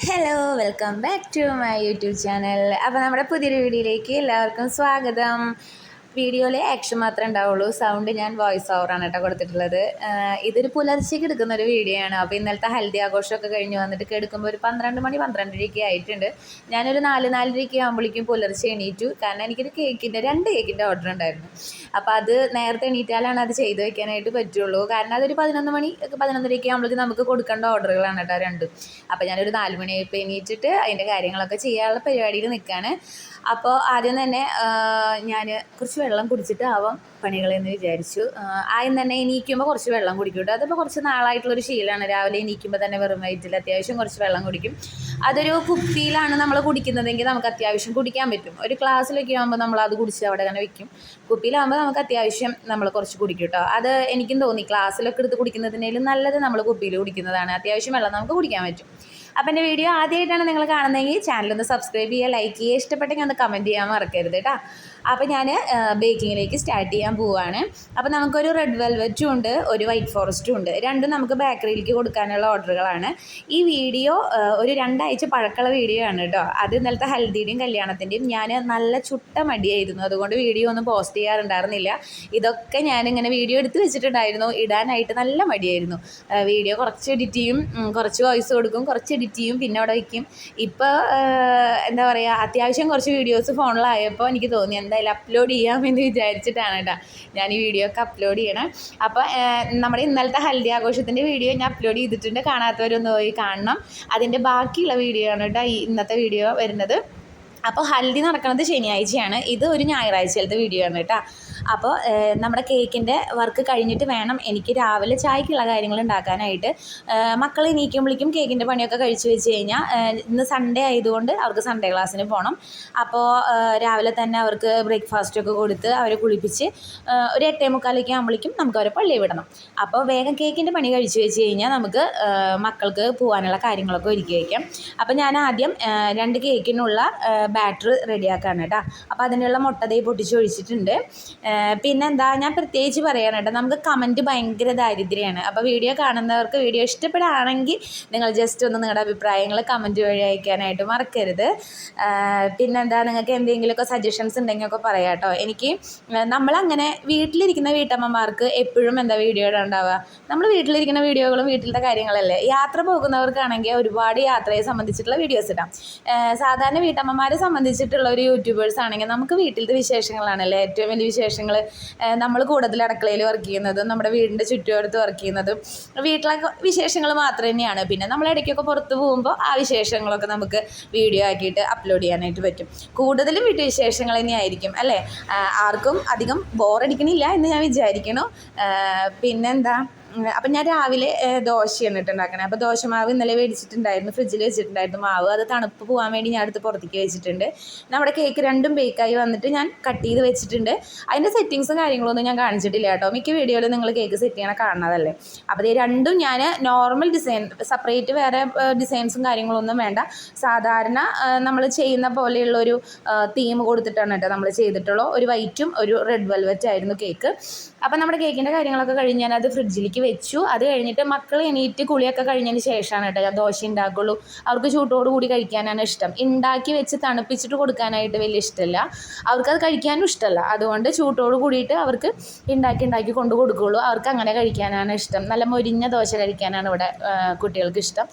Hello welcome back to my YouTube channel അപ്പോൾ നമ്മുടെ പുതിയൊരു വീഡിയോയിലേക്ക് എല്ലാവർക്കും സ്വാഗതം. വീഡിയോയിൽ ആക്ഷൻ മാത്രമേ ഉണ്ടാവുള്ളൂ. സൗണ്ട് ഞാൻ വോയിസ് ഓവറാണ് കേട്ടോ കൊടുത്തിട്ടുള്ളത്. ഇതൊരു പുലർച്ചയ്ക്ക് എടുക്കുന്ന ഒരു വീഡിയോ ആണ്. അപ്പോൾ ഇന്നലത്തെ ഹൽദി ആഘോഷമൊക്കെ കഴിഞ്ഞ് വന്നിട്ട് കിടക്കുമ്പോൾ ഒരു പന്ത്രണ്ട് മണി പന്ത്രണ്ടരയ്ക്ക് ആയിട്ടുണ്ട്. ഞാനൊരു നാല് നാലരയ്ക്ക് ആകുമ്പോഴേക്കും പുലർച്ചെ എണീറ്റു. കാരണം എനിക്കൊരു കേക്കിന്റെ രണ്ട് കേക്കിന്റെ ഓർഡർ ഉണ്ടായിരുന്നു. അപ്പോൾ അത് നേരത്തെ എണീറ്റാലാണ് അത് ചെയ്ത് വെക്കാനായിട്ട് പറ്റുള്ളൂ. കാരണം അതൊരു പതിനൊന്ന് മണി പതിനൊന്നരയ്ക്ക് ആകുമ്പോഴേക്കും നമുക്ക് കൊടുക്കേണ്ട ഓർഡറുകളാണ് കേട്ടോ രണ്ടും. അപ്പോൾ ഞാനൊരു നാല് മണിയായപ്പോൾ എണീറ്റിട്ട് അതിന്റെ കാര്യങ്ങളൊക്കെ ചെയ്യാനുള്ള പരിപാടിയിൽ നിൽക്കുകയാണ് അപ്പോൾ ആദ്യം തന്നെ ഞാൻ കുറച്ച് വെള്ളം കുടിച്ചിട്ട് ആവാം പണികളെന്ന് വിചാരിച്ചു. ആദ്യം തന്നെ എണീക്കുമ്പോൾ കുറച്ച് വെള്ളം കുടിക്കും കേട്ടോ അതിപ്പോൾ കുറച്ച് നാളായിട്ടുള്ളൊരു ശീലമാണ് രാവിലെ എണീക്കുമ്പോൾ തന്നെ വെറും വയറ്റിൽ അത്യാവശ്യം കുറച്ച് വെള്ളം കുടിക്കും. അതൊരു കുപ്പിയിലാണ് നമ്മൾ കുടിക്കുന്നതെങ്കിൽ നമുക്ക് അത്യാവശ്യം കുടിക്കാൻ പറ്റും. ഒരു ക്ലാസ്സിലൊക്കെ ആകുമ്പോൾ നമ്മൾ അത് കുടിച്ച് അവിടെ തന്നെ വെക്കും. കുപ്പിയിലാകുമ്പോൾ നമുക്ക് അത്യാവശ്യം നമ്മൾ കുറച്ച് കുടിക്കും കേട്ടോ അത് എനിക്കും തോന്നി. ക്ലാസ്സിലൊക്കെ എടുത്ത് കുടിക്കുന്നതിനേലും നല്ലത് നമ്മൾ കുപ്പിയിൽ കുടിക്കുന്നതാണ്. അത്യാവശ്യം വെള്ളം നമുക്ക് കുടിക്കാൻ പറ്റും. അപ്പം എന്റെ വീഡിയോ ആദ്യമായിട്ടാണ് നിങ്ങൾ കാണുന്നതെങ്കിൽ ചാനലൊന്ന് സബ്സ്ക്രൈബ് ചെയ്യുക ലൈക്ക് ചെയ്യുക. ഇഷ്ടപ്പെട്ടെങ്കിൽ ഒന്ന് കമന്റ് ചെയ്യാൻ മറക്കരുത് കേട്ടോ അപ്പോൾ ഞാൻ ബേക്കിങ്ങിലേക്ക് സ്റ്റാർട്ട് ചെയ്യാൻ പോവുകയാണ് അപ്പോൾ നമുക്കൊരു റെഡ് വെൽവെറ്റും ഉണ്ട് ഒരു വൈറ്റ് ഫോറസ്റ്റും ഉണ്ട്. രണ്ടും നമുക്ക് ബേക്കറിയിലേക്ക് കൊടുക്കാനുള്ള ഓർഡറുകളാണ് ഈ വീഡിയോ ഒരു രണ്ടാഴ്ച പഴക്കമുള്ള വീഡിയോ ആണ് കേട്ടോ അത് ഇന്നലത്തെ ഹൽദിയുടെയും കല്യാണത്തിന്റെയും ഞാൻ നല്ല ചുട്ട മടിയായിരുന്നു. അതുകൊണ്ട് വീഡിയോ ഒന്നും പോസ്റ്റ് ചെയ്യാറുണ്ടായിരുന്നില്ല. ഇതൊക്കെ ഞാനിങ്ങനെ വീഡിയോ എടുത്ത് വെച്ചിട്ടുണ്ടായിരുന്നു. ഇടാനായിട്ട് നല്ല മടിയായിരുന്നു. വീഡിയോ കുറച്ച് എഡിറ്റ് ചെയ്യും കുറച്ച് വോയിസ് കൊടുക്കും കുറച്ച് എഡിറ്റ് ചെയ്യും പിന്നെ അവിടെ വയ്ക്കും ഇപ്പോൾ എന്താ പറയുക അത്യാവശ്യം കുറച്ച് വീഡിയോസ് ഫോണിലായപ്പോൾ എനിക്ക് തോന്നി എന്തായാലും അപ്ലോഡ് ചെയ്യാമെന്ന് വിചാരിച്ചിട്ടാണ് കേട്ടോ ഞാൻ ഈ വീഡിയോ ഒക്കെ അപ്ലോഡ് ചെയ്യണം അപ്പോൾ നമ്മുടെ ഇന്നലത്തെ ഹൽദി ആഘോഷത്തിന്റെ വീഡിയോ ഞാൻ അപ്ലോഡ് ചെയ്തിട്ടുണ്ട്. കാണാത്തവരൊന്ന് പോയി കാണണം. അതിന്റെ ബാക്കിയുള്ള വീഡിയോ ആണ് കേട്ടോ ഈ ഇന്നത്തെ വീഡിയോ വരുന്നത്. അപ്പോൾ ഹൽദി നടക്കുന്നത് ശനിയാഴ്ചയാണ്. ഇത് ഒരു ഞായറാഴ്ചയിലത്തെ വീഡിയോ ആണ് കേട്ടോ. അപ്പോൾ നമ്മുടെ കേക്കിന്റെ വർക്ക് കഴിഞ്ഞിട്ട് വേണം എനിക്ക് രാവിലെ ചായക്കുള്ള കാര്യങ്ങൾ ഉണ്ടാക്കാനായിട്ട്. മക്കൾ എണീക്കുമ്പോഴേക്കും കേക്കിന്റെ പണിയൊക്കെ കഴിച്ചു വെച്ച് കഴിഞ്ഞാൽ ഇന്ന് സൺഡേ ആയതുകൊണ്ട് അവർക്ക് സൺഡേ ക്ലാസ്സിന് പോകണം അപ്പോൾ രാവിലെ തന്നെ അവർക്ക് ബ്രേക്ക്ഫാസ്റ്റൊക്കെ കൊടുത്ത് അവരെ കുളിപ്പിച്ച് ഒരു എട്ടേ മുക്കാലൊക്കെ ആകുമ്പോഴേക്കും നമുക്ക് അവരെ പള്ളിയിൽ വിടണം. അപ്പോൾ വേഗം കേക്കിന്റെ പണി കഴിച്ചു വെച്ച് കഴിഞ്ഞാൽ നമുക്ക് മക്കൾക്ക് പോകാനുള്ള കാര്യങ്ങളൊക്കെ ഒരുക്കി വയ്ക്കാം അപ്പോൾ ഞാൻ ആദ്യം രണ്ട് കേക്കിനുള്ള ബാറ്റർ റെഡിയാക്കാണ് കേട്ടോ. അപ്പോൾ അതിനുള്ള മുട്ട ദേ പൊട്ടിച്ച് ഒഴിച്ചിട്ടുണ്ട്. പിന്നെന്താ ഞാൻ പ്രത്യേകിച്ച് പറയണം കേട്ടോ നമുക്ക് കമന്റ് ഭയങ്കര ദാരിദ്ര്യമാണ്. അപ്പോൾ വീഡിയോ കാണുന്നവർക്ക് വീഡിയോ ഇഷ്ടപ്പെടുകയാണെങ്കിൽ നിങ്ങൾ ജസ്റ്റ് ഒന്ന് നിങ്ങളുടെ അഭിപ്രായങ്ങൾ കമന്റ് വഴി അയക്കാനായിട്ട് മറക്കരുത്. പിന്നെന്താ നിങ്ങൾക്ക് എന്തെങ്കിലുമൊക്കെ സജഷൻസ് ഉണ്ടെങ്കിൽ ഒക്കെ പറയാം കേട്ടോ. എനിക്ക് നമ്മളങ്ങനെ വീട്ടിലിരിക്കുന്ന വീട്ടമ്മമാർക്ക് എപ്പോഴും എന്താ വീഡിയോ ഉണ്ടാവുക? നമ്മൾ വീട്ടിലിരിക്കുന്ന വീഡിയോകളും വീട്ടിലത്തെ കാര്യങ്ങളല്ലേ? യാത്ര പോകുന്നവർക്കാണെങ്കിൽ ഒരുപാട് യാത്രയെ സംബന്ധിച്ചിട്ടുള്ള വീഡിയോസ് ഇടാം. സാധാരണ വീട്ടമ്മമാരെ സംബന്ധിച്ചിട്ടുള്ള ഒരു യൂട്യൂബേഴ്സ് ആണെങ്കിൽ നമുക്ക് വീട്ടിലത്തെ വിശേഷങ്ങളാണല്ലേ? ഏറ്റവും വലിയ വിശേഷങ്ങൾ നമ്മൾ കൂടുതൽ അടുക്കളയിൽ വർക്ക് ചെയ്യുന്നതും നമ്മുടെ വീടിന്റെ ചുറ്റുവട്ടത്ത് വർക്ക് ചെയ്യുന്നതും വീട്ടിലെ വിശേഷങ്ങൾ മാത്രം തന്നെയാണ്. പിന്നെ നമ്മൾ ഇടയ്ക്കൊക്കെ പുറത്ത് പോകുമ്പോൾ ആ വിശേഷങ്ങളൊക്കെ നമുക്ക് വീഡിയോ ആക്കിയിട്ട് അപ്ലോഡ് ചെയ്യാനായിട്ട് പറ്റും. കൂടുതലും വീട്ടു വിശേഷങ്ങൾ തന്നെയായിരിക്കും അല്ലേ? ആർക്കും അധികം ബോറടിക്കണില്ല എന്ന് ഞാൻ വിചാരിക്കണു. പിന്നെന്താ? അപ്പം ഞാൻ രാവിലെ ദോശയാണ് ഇട്ട് ഉണ്ടാക്കണേ. അപ്പോൾ ദോശമാവ് ഇന്നലെ മേടിച്ചിട്ടുണ്ടായിരുന്നു ഫ്രിഡ്ജിൽ വെച്ചിട്ടുണ്ടായിരുന്നു മാവ്. അത് തണുപ്പ് പോകാൻ വേണ്ടി ഞാൻ അടുത്ത് പുറത്തേക്ക് വെച്ചിട്ടുണ്ട്. നമ്മുടെ കേക്ക് രണ്ടും ബേക്കായി വന്നിട്ട് ഞാൻ കട്ട് ചെയ്ത് വെച്ചിട്ടുണ്ട്. അതിന്റെ സെറ്റിങ്സും കാര്യങ്ങളൊന്നും ഞാൻ കാണിച്ചിട്ടില്ല കേട്ടോ. മിക്ക വീഡിയോയിൽ നിങ്ങൾ കേക്ക് സെറ്റ് ചെയ്യണ കാണുന്നതല്ലേ? അപ്പോൾ ഇത് രണ്ടും ഞാൻ നോർമൽ ഡിസൈൻ സെപ്പറേറ്റ് വേറെ ഡിസൈൻസും കാര്യങ്ങളൊന്നും വേണ്ട. സാധാരണ നമ്മൾ ചെയ്യുന്ന പോലെയുള്ളൊരു തീം കൊടുത്തിട്ടാണ് കേട്ടോ നമ്മൾ ചെയ്തിട്ടുള്ളൂ. ഒരു വൈറ്റും ഒരു റെഡ് വെൽവെറ്റ് ആയിരുന്നു കേക്ക്. അപ്പോൾ നമ്മുടെ കേക്കിന്റെ കാര്യങ്ങളൊക്കെ കഴിഞ്ഞ് ഞാനത് ഫ്രിഡ്ജിലേക്ക് വെച്ചു. അത് കഴിഞ്ഞിട്ട് മക്കൾ എണീറ്റ് കുളിയൊക്കെ കഴിഞ്ഞതിന് ശേഷമാണ് കേട്ടോ ദോശ ഉണ്ടാക്കുള്ളൂ. അവർക്ക് ചൂട്ടോട് കൂടി കഴിക്കാനാണ് ഇഷ്ടം. ഉണ്ടാക്കി വെച്ച് തണുപ്പിച്ചിട്ട് കൊടുക്കാനായിട്ട് വലിയ ഇഷ്ടമല്ല അവർക്കത് കഴിക്കാനും ഇഷ്ടമല്ല അതുകൊണ്ട് ചൂട്ടോട് കൂടിയിട്ട് അവർക്ക് ഉണ്ടാക്കി ഉണ്ടാക്കി കൊണ്ടു കൊടുക്കുകയുള്ളൂ അവർക്ക് അങ്ങനെ കഴിക്കാനാണ് ഇഷ്ടം. നല്ല മൊരിഞ്ഞ ദോശ കഴിക്കാനാണ് ഇവിടെ കുട്ടികൾക്ക് ഇഷ്ടം.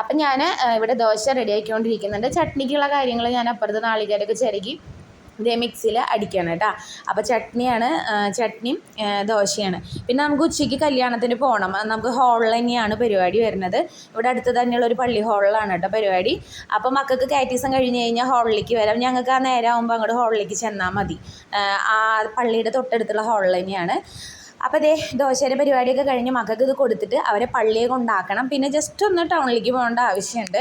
അപ്പം ഞാൻ ഇവിടെ ദോശ റെഡിയാക്കിക്കൊണ്ടിരിക്കുന്നുണ്ട് ചട്നിക്കുള്ള കാര്യങ്ങൾ ഞാൻ അപ്പുറത്ത് നാളികേരൊക്കെ ചിരകി ഇതേ മിക്സിയിൽ അടിക്കണം കേട്ടോ. അപ്പോൾ ചട്നിയാണ് ചട്നിയും ദോശയാണ്. പിന്നെ നമുക്ക് ഉച്ചയ്ക്ക് കല്യാണത്തിന് പോകണം നമുക്ക് ഹാളിൽ തന്നെയാണ് പരിപാടി വരുന്നത്. ഇവിടെ അടുത്ത് തന്നെയുള്ള ഒരു പള്ളി ഹാളിലാണ് കേട്ടോ പരിപാടി. അപ്പോൾ മക്കൾക്ക് കാറ്റീസം കഴിഞ്ഞ് കഴിഞ്ഞാൽ ഹാളിലേക്ക് വരാം. ഞങ്ങൾക്ക് ആ നേരം ആകുമ്പോൾ അങ്ങോട്ട് ഹാളിലേക്ക് ചെന്നാൽ മതി. ആ പള്ളിയുടെ തൊട്ടടുത്തുള്ള ഹാളിൽ തന്നെയാണ്. അപ്പോൾ അതേ ദോശയുടെ പരിപാടിയൊക്കെ കഴിഞ്ഞ് മക്കൾക്ക് ഇത് കൊടുത്തിട്ട് അവരെ പള്ളിയെ കൊണ്ടാക്കണം. പിന്നെ ജസ്റ്റ് ഒന്ന് ടൗണിലേക്ക് പോകേണ്ട ആവശ്യമുണ്ട്.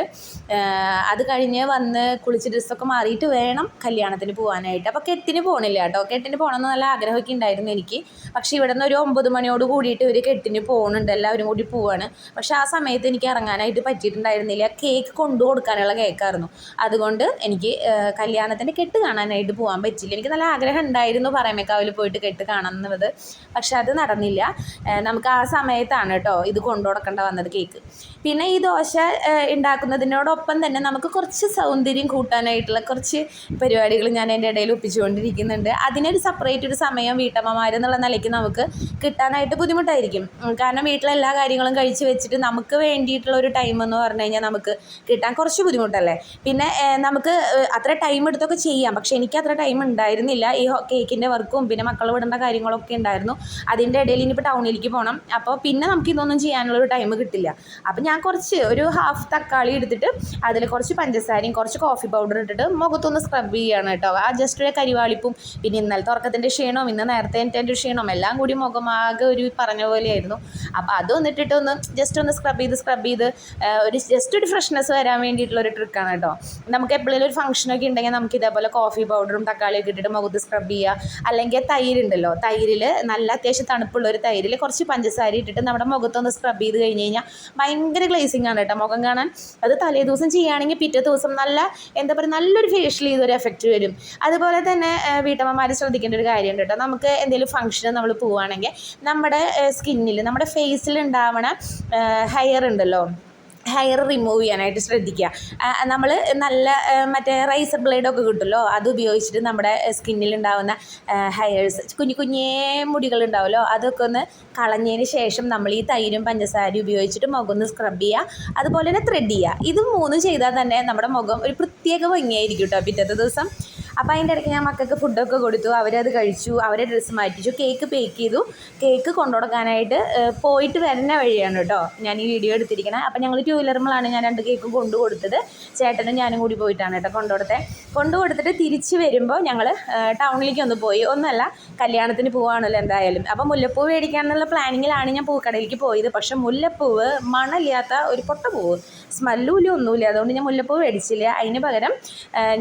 അത് കഴിഞ്ഞ് വന്ന് കുളിച്ച് ഡ്രസ്സൊക്കെ മാറിയിട്ട് വേണം കല്യാണത്തിന് പോകാനായിട്ട് അപ്പോൾ കെട്ടിന് പോകണില്ല കേട്ടോ. കെട്ടിന് പോകണമെന്ന് നല്ല ആഗ്രഹമൊക്കെ ഉണ്ടായിരുന്നു എനിക്ക്. പക്ഷേ ഇവിടെ നിന്ന് ഒരു ഒമ്പത് മണിയോട് കൂടിയിട്ട് ഇവർ കെട്ടിന് പോകുന്നുണ്ട് എല്ലാവരും കൂടി പോവാണ്. പക്ഷേ ആ സമയത്ത് എനിക്ക് ഇറങ്ങാനായിട്ട് പറ്റിയിട്ടുണ്ടായിരുന്നില്ല. കേക്ക് കൊണ്ടു കൊടുക്കാനുള്ള കേക്കായിരുന്നു. അതുകൊണ്ട് എനിക്ക് കല്യാണത്തിന്റെ കെട്ട് കാണാനായിട്ട് പോകാൻ പറ്റില്ല എനിക്ക് നല്ല ആഗ്രഹം ഉണ്ടായിരുന്നു പറയമേക്കാവിൽ പോയിട്ട് കെട്ട് കാണണം എന്നുള്ളത്. പക്ഷേ അത് നടന്നില്ല. നമുക്ക് ആ സമയത്താണ് കേട്ടോ ഇത് കൊണ്ടു കൊടുക്കേണ്ട വന്നത് കേക്ക് പിന്നെ ഈ ദോശ ഉണ്ടാക്കുന്നതിനോടൊപ്പം തന്നെ നമുക്ക് കുറച്ച് സൗന്ദര്യം കൂട്ടാനായിട്ടുള്ള കുറച്ച് പരിപാടികൾ ഞാൻ എന്റെ ഇടയിൽ ഒപ്പിച്ചുകൊണ്ടിരിക്കുന്നുണ്ട്. അതിനൊരു സെപ്പറേറ്റ് ഒരു സമയം വീട്ടമ്മമാരെന്നുള്ള നിലയ്ക്ക് നമുക്ക് കിട്ടാനായിട്ട് ബുദ്ധിമുട്ടായിരിക്കും. കാരണം വീട്ടിലെ എല്ലാ കാര്യങ്ങളും കഴിച്ച് വെച്ചിട്ട് നമുക്ക് വേണ്ടിയിട്ടുള്ള ഒരു ടൈം എന്ന് പറഞ്ഞു കഴിഞ്ഞാൽ നമുക്ക് കിട്ടാൻ കുറച്ച് ബുദ്ധിമുട്ടല്ലേ? പിന്നെ നമുക്ക് അത്ര ടൈം എടുത്തൊക്കെ ചെയ്യാം. പക്ഷേ എനിക്ക് അത്ര ടൈം ഉണ്ടായിരുന്നില്ല. ഈ കേക്കിന്റെ വർക്കും പിന്നെ മക്കൾ വിടേണ്ട കാര്യങ്ങളൊക്കെ ഉണ്ടായിരുന്നു. അതിന്റെ ഇടയിൽ ഇനിയിപ്പോൾ ടൗണിലേക്ക് പോകണം അപ്പോൾ പിന്നെ നമുക്ക് ഇതൊന്നും ചെയ്യാനുള്ള ഒരു ടൈം കിട്ടില്ല. അപ്പോൾ ഞാൻ കുറച്ച് ഒരു ഹാഫ് തക്കാളി എടുത്തിട്ട് അതിൽ കുറച്ച് പഞ്ചസാരയും കുറച്ച് കോഫി പൗഡർ ഇട്ടിട്ട് മുഖത്തൊന്ന് സ്ക്രബ് ചെയ്യാണ് കേട്ടോ. ആ ജസ്റ്റ് ഒരു കരിവാളിപ്പും പിന്നെ ഇന്നലത്തെ ഉറക്കത്തിന്റെ ക്ഷീണവും ഇന്ന് നേരത്തെ എന്റെ ക്ഷീണവും എല്ലാം കൂടി മുഖമാകെ ഒരു പറഞ്ഞ പോലെയായിരുന്നു. അപ്പോൾ അത് വന്നിട്ടിട്ട് ഒന്ന് ജസ്റ്റ് ഒന്ന് സ്ക്രബ് ചെയ്ത് സ്ക്രബ് ചെയ്ത് ഒരു ജസ്റ്റ് ഒരു ഫ്രഷ്നെസ് വരാൻ വേണ്ടിയിട്ടുള്ള ഒരു ട്രിക്കാണ് കേട്ടോ. നമുക്ക് എപ്പോഴെങ്കിലും ഒരു ഫംഗ്ഷനൊക്കെ ഉണ്ടെങ്കിൽ നമുക്ക് ഇതേപോലെ കോഫി പൗഡറും തക്കാളിയൊക്കെ ഇട്ടിട്ട് മുഖത്ത് സ്ക്രബ് ചെയ്യുക അല്ലെങ്കിൽ തൈരുണ്ടല്ലോ തൈരിൽ നല്ല അത്യാവശ്യം തണുപ്പുള്ള ഒരു തൈരിൽ കുറച്ച് പഞ്ചസാര ഇട്ടിട്ട് നമ്മുടെ മുഖത്തൊന്ന് സ്ക്രബ് ചെയ്ത് കഴിഞ്ഞ് കഴിഞ്ഞാൽ ഭയങ്കര ഗ്ലേസിങ് ആണ് കേട്ടോ. മുഖം കാണാൻ അത് തലേ ദിവസം ചെയ്യുകയാണെങ്കിൽ പിറ്റേ ദിവസം നല്ല എന്താ പറയുക നല്ലൊരു ഫേഷ്യൽ ചെയ്തൊരു എഫക്റ്റ് വരും. അതുപോലെ തന്നെ വീട്ടമ്മമാർ ശ്രദ്ധിക്കേണ്ട ഒരു കാര്യമുണ്ട് കേട്ടോ. നമുക്ക് എന്തെങ്കിലും ഫംഗ്ഷന് നമ്മൾ പോവുകയാണെങ്കിൽ നമ്മുടെ സ്കിന്നിൽ നമ്മുടെ ഫേസിൽ ഉണ്ടാവണ ഹെയർ ഉണ്ടല്ലോ. ഹെയർ റിമൂവ് ചെയ്യാനായിട്ട് ശ്രദ്ധിക്കുക. നമ്മൾ നല്ല മറ്റേ റൈസർ ബ്ലേഡൊക്കെ കിട്ടുമല്ലോ അത് ഉപയോഗിച്ചിട്ട് നമ്മുടെ സ്കിന്നിൽ ഉണ്ടാകുന്ന ഹെയർസ് കുഞ്ഞു കുഞ്ഞേ മുടികളുണ്ടാവുമല്ലോ അതൊക്കെ ഒന്ന് കളഞ്ഞതിന് ശേഷം നമ്മൾ ഈ തൈരും പഞ്ചസാരയും ഉപയോഗിച്ചിട്ട് മുഖം ഒന്ന് സ്ക്രബ് ചെയ്യുക. അതുപോലെ തന്നെ ത്രെഡ് ചെയ്യുക. ഇത് മൂന്നും ചെയ്താൽ തന്നെ നമ്മുടെ മുഖം ഒരു പ്രത്യേക ഭംഗിയായിരിക്കും കേട്ടോ പിറ്റത്തെ ദിവസം. അപ്പോൾ അതിന്റെ ഇടയ്ക്ക് ഞാൻ മക്കൾക്ക് ഫുഡൊക്കെ കൊടുത്തു. അവരത് കഴിച്ചു അവരെ ഡ്രസ്സ് മാറ്റിച്ചു കേക്ക് ബേക്ക് ചെയ്തു. കേക്ക് കൊണ്ടുകൊടുക്കാനായിട്ട് കൊടുക്കാനായിട്ട് പോയിട്ട് വരുന്ന വഴിയാണ് കേട്ടോ ഞാൻ ഈ വീഡിയോ എടുത്തിരിക്കണേ. അപ്പോൾ ഞങ്ങൾ ടൂ വീലറുമ്പോഴാണ് ഞാൻ രണ്ട് കേക്ക് കൊണ്ടു കൊടുത്തത്. ചേട്ടനും ഞാനും കൂടി പോയിട്ടാണ് കേട്ടോ കൊണ്ടു കൊടുത്തത് കൊണ്ടു കൊടുത്തിട്ട് തിരിച്ച് വരുമ്പോൾ ഞങ്ങൾ ടൗണിലേക്ക് ഒന്ന് പോയി. ഒന്നല്ല കല്യാണത്തിന് പോവാണല്ലോ എന്തായാലും. അപ്പോൾ മുല്ലപ്പൂ മേടിക്കാനുള്ള പ്ലാനിങ്ങിലാണ് ഞാൻ പൂക്കടയിലേക്ക് പോയത്. പക്ഷെ മുല്ലപ്പൂവ് മണമില്ലാത്ത ഒരു പൊട്ട പൂവ്. സ്മെല്ലും ഒന്നുമില്ല. അതുകൊണ്ട് ഞാൻ മുല്ലപ്പൂ മേടിച്ചില്ല. അതിന് പകരം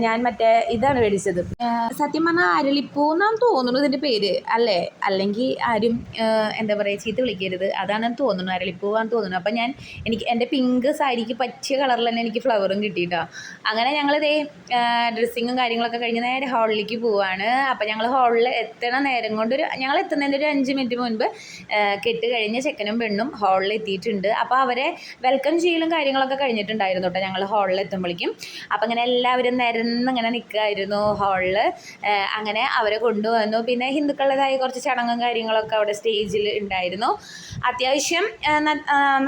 ഞാൻ മറ്റേ ഇതാണ് മേടിച്ചത്. ആ, സത്യം പറഞ്ഞാൽ അരളിപ്പൂ എന്നാണ് തോന്നുന്നു ഇതിന്റെ പേര്. അല്ലേ? അല്ലെങ്കിൽ ആരും എന്താ പറയുക ചീത്ത വിളിക്കരുത്. അതാണ് തോന്നുന്നു. അരളിപ്പൂവാന്ന് തോന്നുന്നു. അപ്പം ഞാൻ എനിക്ക് എന്റെ പിങ്ക് സാരിക്ക് പറ്റിയ കളറിൽ തന്നെ എനിക്ക് ഫ്ലവറും കിട്ടിയിട്ടോ അങ്ങനെ ഞങ്ങളിതേ ഡ്രസ്സിങ്ങും കാര്യങ്ങളൊക്കെ കഴിഞ്ഞ് നേരെ ഹാളിലേക്ക് പോവാണ്. അപ്പം ഞങ്ങൾ ഹാളിൽ എത്തണ നേരം കൊണ്ട് ഒരു ഞങ്ങൾ എത്തുന്നതിന്റെ ഒരു അഞ്ച് മിനിറ്റ് മുൻപ് കെട്ട് കഴിഞ്ഞ് ചെക്കനും പെണ്ണും ഹാളിൽ എത്തിയിട്ടുണ്ട്. അപ്പോൾ അവരെ വെൽക്കം ചെയ്യലും കാര്യങ്ങളൊക്കെ കഴിഞ്ഞിട്ടുണ്ടായിരുന്നു കേട്ടോ ഞങ്ങൾ ഹാളിൽ എത്തുമ്പോഴേക്കും അപ്പം ഇങ്ങനെ എല്ലാവരും നിരന്നിങ്ങനെ നിൽക്കുമായിരുന്നു ഹാളിൽ അങ്ങനെ അവരെ കൊണ്ടുവന്നു. പിന്നെ ഹിന്ദുക്കളുടേതായ കുറച്ച് ചടങ്ങും കാര്യങ്ങളൊക്കെ അവിടെ സ്റ്റേജിൽ ഉണ്ടായിരുന്നു. അത്യാവശ്യം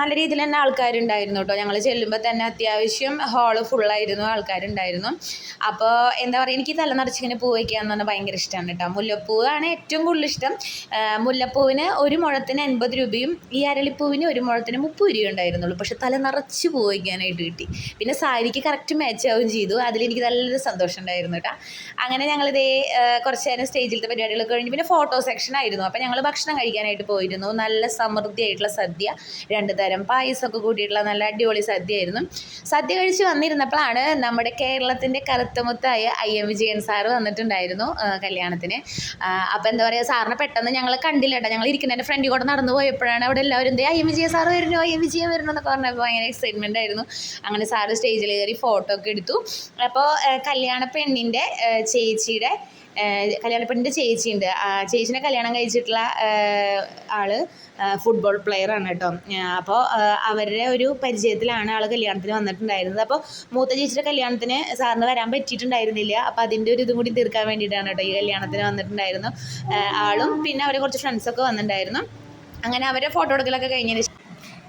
നല്ല രീതിയിൽ തന്നെ ആൾക്കാരുണ്ടായിരുന്നു കേട്ടോ ഞങ്ങൾ ചെല്ലുമ്പോൾ തന്നെ അത്യാവശ്യം ഹാൾ ഫുള്ളായിരുന്നു ആൾക്കാരുണ്ടായിരുന്നു. അപ്പോൾ എന്താ പറയുക എനിക്ക് തല നിറച്ചിങ്ങനെ പൂ വയ്ക്കുക എന്ന് പറഞ്ഞാൽ ഭയങ്കര ഇഷ്ടമാണ് കേട്ടോ മുല്ലപ്പൂവാണ് ഏറ്റവും കൂടുതൽ ഇഷ്ടം. മുല്ലപ്പൂവിന് ഒരു മുഴത്തിന് എൺപത് രൂപയും ഈ അരളിപ്പൂവിന് ഒരു മുഴത്തിന് മുപ്പത് രൂപ ഉണ്ടായിരുന്നുള്ളൂ. പക്ഷെ തല നിറച്ച് പൂ വയ്ക്കാനായിട്ട് കിട്ടി. പിന്നെ സാരിക്ക് കറക്റ്റ് മാച്ച് ആവുകയും ചെയ്തു. അതിലെനിക്ക് നല്ലൊരു സന്തോഷം ഉണ്ടായിരുന്നു കേട്ടോ അങ്ങനെ ഞങ്ങൾ ഇതേ കുറച്ച് നേരം സ്റ്റേജിലത്തെ പരിപാടികളൊക്കെ കഴിഞ്ഞ് പിന്നെ ഫോട്ടോ സെക്ഷൻ ആയിരുന്നു. അപ്പോൾ ഞങ്ങൾ ഭക്ഷണം കഴിക്കാനായിട്ട് പോയിരുന്നു. നല്ല സമൃദ്ധിയായിട്ടുള്ള സദ്യ രണ്ട് തരം പായസമൊക്കെ കൂട്ടിയിട്ടുള്ള നല്ല അടിപൊളി സദ്യയായിരുന്നു. സദ്യ കഴിച്ച് വന്നിരുന്നപ്പോഴാണ് നമ്മുടെ കേരളത്തിന്റെ കറുത്തമുത്തായ ഐ എം വിജയൻ സാറ് വന്നിട്ടുണ്ടായിരുന്നു കല്യാണത്തിന്. അപ്പോൾ എന്താ പറയുക സാറിനെ പെട്ടെന്ന് ഞങ്ങൾ കണ്ടില്ല കേട്ടോ. ഞങ്ങൾ ഇരിക്കുന്നതിന്റെ ഫ്രണ്ടിൽ കൂടെ നടന്നു പോയപ്പോഴാണ് അവിടെ എല്ലാവരും എന്തേ ഐ എം വിജയൻ സാറ് വരുന്നു ഐ എം വിജയൻ വരുന്നു എന്നൊക്കെ പറഞ്ഞപ്പോൾ ഭയങ്കര എക്സൈറ്റ്മെന്റ് ആയിരുന്നു. അങ്ങനെ സാറ് സ്റ്റേജിൽ കയറി ഫോട്ടോ ഒക്കെ എടുത്തു. അപ്പോൾ കല്യാണ പെണ്ണിന്റെ ചേച്ചിയുടെ കല്യാണപ്പെണ്ണിന്റെ ചേച്ചിയുണ്ട്. ചേച്ചിനെ കല്യാണം കഴിച്ചിട്ടുള്ള ആൾ ഫുട്ബോൾ പ്ലെയർ ആണ് കേട്ടോ. അപ്പോൾ അവരുടെ ഒരു പരിചയത്തിലാണ് ആൾ കല്യാണത്തിന് വന്നിട്ടുണ്ടായിരുന്നത്. അപ്പോൾ മൂത്ത ചേച്ചിയുടെ കല്യാണത്തിന് സാറിന് വരാൻ പറ്റിയിട്ടുണ്ടായിരുന്നില്ല. അപ്പോൾ അതിന്റെ ഒരു ഇതും കൂടി തീർക്കാൻ വേണ്ടിയിട്ടാണ് കേട്ടോ ഈ കല്യാണത്തിന് വന്നിട്ടുണ്ടായിരുന്നു. ആളും പിന്നെ അവരെ കുറച്ച് ഫ്രണ്ട്സൊക്കെ വന്നിട്ടുണ്ടായിരുന്നു. അങ്ങനെ അവരെ ഫോട്ടോ എടുക്കലൊക്കെ കഴിഞ്ഞതിന്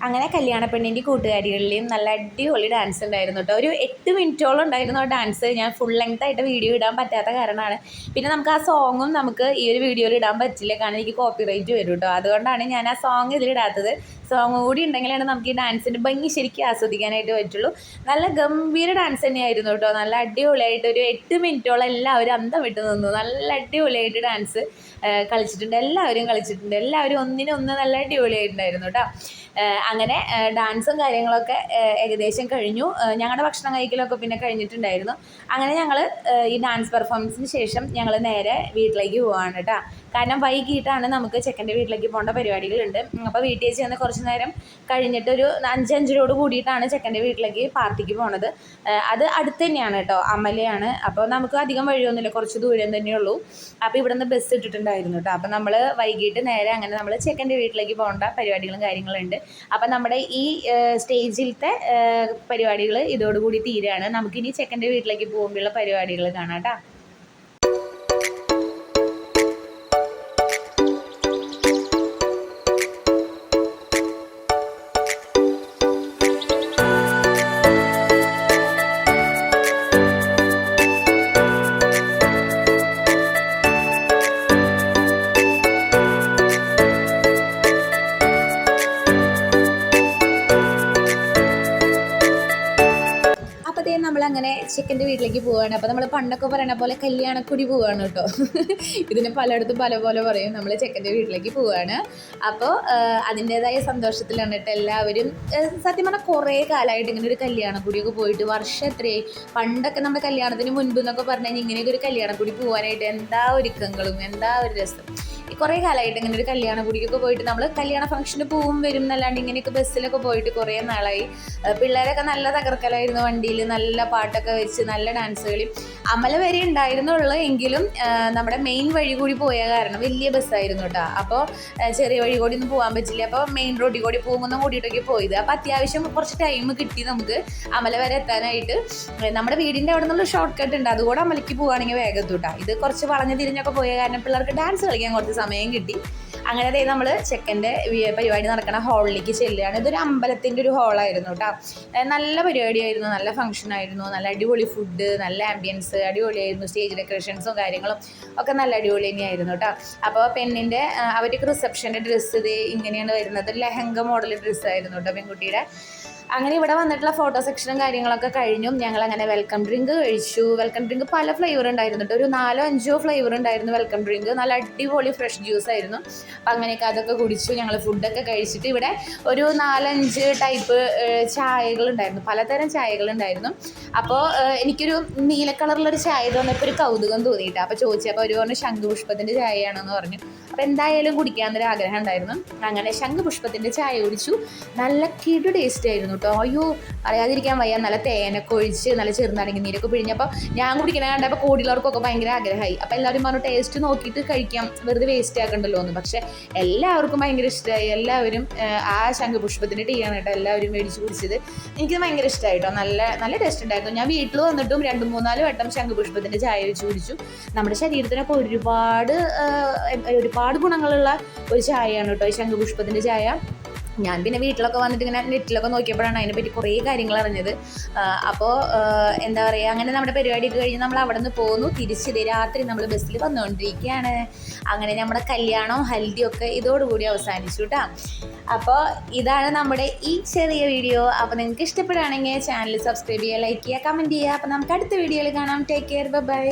അങ്ങനെ കല്യാണ പെണ്ണിന്റെ കൂട്ടുകാരികളിലെയും നല്ല അടിപൊളി ഡാൻസ് ഉണ്ടായിരുന്നു കേട്ടോ ഒരു എട്ട് മിനിറ്റോളം ഉണ്ടായിരുന്നു ആ ഡാൻസ് ഞാൻ ഫുൾ ലെങ്ത് ആയിട്ട് വീഡിയോ ഇടാൻ പറ്റാത്ത കാരണമാണ്. പിന്നെ നമുക്ക് ആ സോങ്ങും നമുക്ക് ഈ ഒരു വീഡിയോയിൽ ഇടാൻ പറ്റില്ല. കാരണം എനിക്ക് കോപ്പി റൈറ്റ് വരും കേട്ടോ അതുകൊണ്ടാണ് ഞാൻ ആ സോങ് ഇതിലിടാത്തത് സോങ് കൂടി ഉണ്ടെങ്കിലാണ് നമുക്ക് ഈ ഡാൻസിന്റെ ഭംഗി ശരിക്കും ആസ്വദിക്കാനായിട്ട് പറ്റുള്ളൂ. നല്ല ഗംഭീര ഡാൻസ് തന്നെയായിരുന്നു കേട്ടോ നല്ല അടിപൊളിയായിട്ട് ഒരു എട്ട് മിനിറ്റോളം എല്ലാവരും അന്തം വിട്ട് നിന്നു. നല്ല അടിപൊളിയായിട്ട് ഡാൻസ് കളിച്ചിട്ടുണ്ട്. എല്ലാവരും കളിച്ചിട്ടുണ്ട്. എല്ലാവരും ഒന്നിനൊന്ന് നല്ല അടിപൊളിയായിട്ടുണ്ടായിരുന്നു കേട്ടോ അങ്ങനെ ഡാൻസും കാര്യങ്ങളൊക്കെ ഏകദേശം കഴിഞ്ഞു. ഞങ്ങളുടെ ഭക്ഷണം കഴിക്കലൊക്കെ പിന്നെ കഴിഞ്ഞിട്ടുണ്ടായിരുന്നു. അങ്ങനെ ഞങ്ങൾ ഈ ഡാൻസ് പെർഫോമൻസിന് ശേഷം ഞങ്ങൾ നേരെ വീട്ടിലേക്ക് പോവാണ് കേട്ടോ. കാരണം വൈകിട്ടാണ് നമുക്ക് ചെക്കന്റെ വീട്ടിലേക്ക് പോകേണ്ട പരിപാടികളുണ്ട്. അപ്പോൾ വീട്ടിൽ ചെന്ന് കുറച്ച് നേരം കഴിഞ്ഞിട്ട് ഒരു അഞ്ചഞ്ചരോട് കൂടിയിട്ടാണ് ചെക്കന്റെ വീട്ടിലേക്ക് പാർട്ടിക്ക് പോണത്. അത് അടുത്ത് തന്നെയാണ് കേട്ടോ അമലയാണ്. അപ്പോൾ നമുക്ക് അധികം വഴിയൊന്നുമില്ല കുറച്ച് ദൂരം തന്നെയുള്ളൂ. അപ്പോൾ ഇവിടെ നിന്ന് ബസ് ഇട്ടിട്ടുണ്ടായിരുന്നു കേട്ടോ. അപ്പോൾ നമ്മൾ വൈകിട്ട് നേരെ അങ്ങനെ നമ്മൾ ചെക്കന്റെ വീട്ടിലേക്ക് പോകേണ്ട പരിപാടികളും കാര്യങ്ങളും ഉണ്ട് അപ്പം നമ്മുടെ ഈ സ്റ്റേജിലത്തെ പരിപാടികൾ ഇതോടുകൂടി തീരുകയാണ് നമുക്കിനി ചെക്കന്റെ വീട്ടിലേക്ക് പോകുമ്പോഴുള്ള പരിപാടികൾ കാണാം കേട്ടോ. വീട്ടിലേക്ക് പോവുകയാണ് അപ്പോൾ നമ്മൾ പണ്ടൊക്കെ പറയണ പോലെ കല്യാണക്കുടി പോവുകയാണ് കേട്ടോ. ഇതിന് പലയിടത്തും പല പോലെ പറയും നമ്മൾ ചെക്കന്റെ വീട്ടിലേക്ക് പോവുകയാണ് അപ്പോൾ അതിന്റേതായ സന്തോഷത്തിലാണ് കേട്ടോ എല്ലാവരും. സത്യം പറഞ്ഞാൽ കുറേ കാലമായിട്ട് ഇങ്ങനെ ഒരു കല്യാണക്കുടിയൊക്കെ പോയിട്ട് വർഷം എത്രയായി? പണ്ടൊക്കെ നമ്മുടെ കല്യാണത്തിന് മുൻപ് എന്നൊക്കെ പറഞ്ഞു കഴിഞ്ഞാൽ ഇങ്ങനെയൊക്കെ ഒരു കല്യാണക്കുടി പോകാനായിട്ട് എന്താ ഒരുക്കങ്ങളും? എന്താ ഒരു രസം? കുറേ കാലമായിട്ട് ഇങ്ങനെ ഒരു കല്യാണ കുടിക്കൊക്കെ പോയിട്ട് നമ്മൾ കല്യാണ ഫംഗ്ഷന് പോവും വരും എന്നല്ലാണ്ട് ഇങ്ങനെയൊക്കെ ബസ്സിലൊക്കെ പോയിട്ട് കുറേ നാളായി. പിള്ളേരൊക്കെ നല്ല തകർക്കലായിരുന്നു വണ്ടിയിൽ നല്ല പാട്ടൊക്കെ വെച്ച് നല്ല ഡാൻസ് കളി. അമല വരെ ഉണ്ടായിരുന്നുള്ളൂ എങ്കിലും നമ്മുടെ മെയിൻ വഴി കൂടി പോയ കാരണം വലിയ ബസ്സായിരുന്നു കേട്ടോ അപ്പോൾ ചെറിയ വഴി കൂടി ഒന്നും പോകാൻ പറ്റില്ല. അപ്പോൾ മെയിൻ റോഡിൽ കൂടി പോകുന്ന കൂടിയിട്ടൊക്കെ പോയത്. അപ്പോൾ അത്യാവശ്യം കുറച്ച് ടൈം കിട്ടി നമുക്ക് അമല വരെ എത്താനായിട്ട്. നമ്മുടെ വീടിന്റെ അവിടെ നിന്നുള്ള ഷോർട്ട് കട്ട് ഉണ്ട്. അതുകൂടെ അമലയ്ക്ക് പോവുകയാണെങ്കിൽ വേഗത്തൂട്ടാ ഇത് കുറച്ച് വളഞ്ഞ് തിരിഞ്ഞൊക്കെ പോയ കാരണം പിള്ളേർക്ക് ഡാൻസ് കളിക്കാൻ കുറച്ച് സമയം കിട്ടി. അങ്ങനെ അതായത് നമ്മൾ ചെക്കന്റെ പരിപാടി നടക്കുന്ന ഹാളിലേക്ക് ചെല്ലുകയാണ്. ഇതൊരു അമ്പലത്തിന്റെ ഒരു ഹാളായിരുന്നു കേട്ടോ നല്ല പരിപാടിയായിരുന്നു. നല്ല ഫംഗ്ഷൻ ആയിരുന്നു. നല്ല അടിപൊളി ഫുഡ് നല്ല ആംബിയൻസ് അടിപൊളിയായിരുന്നു. സ്റ്റേജ് ഡെക്കറേഷൻസും കാര്യങ്ങളും ഒക്കെ നല്ല അടിപൊളി തന്നെയായിരുന്നു കേട്ടോ അപ്പോൾ പെണ്ണിന്റെ അവർക്ക് റിസപ്ഷന്റെ ഡ്രസ്സ് ഇത് ഇങ്ങനെയാണ് വരുന്നത്. ലെഹങ്ക മോഡൽ ഡ്രസ്സായിരുന്നു കേട്ടോ പെൺകുട്ടിയുടെ. അങ്ങനെ ഇവിടെ വന്നിട്ടുള്ള ഫോട്ടോ സെക്ഷനും കാര്യങ്ങളൊക്കെ കഴിഞ്ഞു ഞങ്ങൾ അങ്ങനെ വെൽക്കം ഡ്രിങ്ക് കഴിച്ചു. വെൽക്കം ഡ്രിങ്ക് പല ഫ്ലേവർ ഉണ്ടായിരുന്നു ഒരു നാലോ അഞ്ചോ ഫ്ലേവർ ഉണ്ടായിരുന്നു വെൽക്കം ഡ്രിങ്ക് നല്ല അടിപൊളി ഫ്രഷ് ജ്യൂസ് ആയിരുന്നു. അപ്പം അങ്ങനെയൊക്കെ അതൊക്കെ കുടിച്ചു ഞങ്ങൾ ഫുഡൊക്കെ കഴിച്ചിട്ട് ഇവിടെ ഒരു നാലഞ്ച് ടൈപ്പ് ചായകളുണ്ടായിരുന്നു പലതരം ചായകളുണ്ടായിരുന്നു അപ്പോൾ എനിക്കൊരു നീല കളറിലൊരു ചായ തോന്നിയപ്പോൾ ഒരു കൗതുകം തോന്നിയിട്ട്. അപ്പോൾ ചോദിച്ചപ്പോൾ അവർ പറഞ്ഞു ശംഖുപുഷ്പത്തിന്റെ ചായയാണെന്ന് പറഞ്ഞു. അപ്പോൾ എന്തായാലും കുടിക്കാമെന്നൊരു ആഗ്രഹം ഉണ്ടായിരുന്നു. അങ്ങനെ ശംഖുപുഷ്പത്തിന്റെ ചായ കുടിച്ചു. നല്ല കിടു ടേസ്റ്റ് ആയിരുന്നു കേട്ടോ അയ്യോ പറയാതിരിക്കാൻ വയ്യ. നല്ല തേനൊക്കെ ഒഴിച്ച് നല്ല ചെറുതാണെങ്കിൽ നീരൊക്കെ പിഴിഞ്ഞപ്പോൾ ഞാൻ കുടിക്കണ കണ്ടപ്പോൾ കൂടിയുള്ളവർക്കൊക്കെ ഭയങ്കര ആഗ്രഹമായി. അപ്പോൾ എല്ലാവരും പറഞ്ഞു ടേസ്റ്റ് നോക്കിയിട്ട് കഴിക്കാം. വെറുതെ വേസ്റ്റ് ആക്കണ്ടല്ലോ എന്ന്. പക്ഷേ എല്ലാവർക്കും ഭയങ്കര ഇഷ്ടമായി എല്ലാവരും ആ, ശംഖുപുഷ്പത്തിന്റെ ടീ ആണ് കേട്ടോ എല്ലാവരും മേടിച്ച് കുടിച്ചത്. എനിക്ക് ഭയങ്കര ഇഷ്ടമായി കേട്ടോ നല്ല നല്ല ടേസ്റ്റ് ഉണ്ടായിരുന്നു. ഞാൻ വീട്ടിൽ വന്നിട്ടും രണ്ട് മൂന്നാൽ വട്ടം ശംഖുപുഷ്പത്തിന്റെ ചായ വെച്ച് കുടിച്ചു. നമ്മുടെ ശരീരത്തിനൊക്കെ ഒരുപാട് ആ, ഒരുപാട് ഗുണങ്ങളുള്ള ഒരു ചായയാണ് കേട്ടോ ഈ ശംഖുപുഷ്പത്തിന്റെ ചായ. ഞാൻ പിന്നെ വീട്ടിലൊക്കെ വന്നിട്ട് ഇങ്ങനെ നെറ്റിലൊക്കെ നോക്കിയപ്പോഴാണ് അതിനെപ്പറ്റി കുറേ കാര്യങ്ങൾ അറിഞ്ഞത്. അപ്പോൾ എന്താ പറയുക അങ്ങനെ നമ്മുടെ പരിപാടിയൊക്കെ കഴിഞ്ഞ് നമ്മൾ അവിടെ നിന്ന് പോന്നു. തിരിച്ച് രാത്രി നമ്മൾ ബസ്സിൽ വന്നുകൊണ്ടിരിക്കുകയാണ്. അങ്ങനെ നമ്മുടെ കല്യാണവും ഹൽദിയും ഒക്കെ ഇതോടുകൂടി അവസാനിച്ചു കേട്ടോ. അപ്പോൾ ഇതാണ് നമ്മുടെ ഈ ചെറിയ വീഡിയോ. അപ്പോൾ നിങ്ങൾക്ക് ഇഷ്ടപ്പെടുകയാണെങ്കിൽ ചാനൽ സബ്സ്ക്രൈബ് ചെയ്യുക ലൈക്ക് ചെയ്യുക കമന്റ് ചെയ്യുക. അപ്പോൾ നമുക്ക് അടുത്ത വീഡിയോയിൽ കാണാം. Take care bye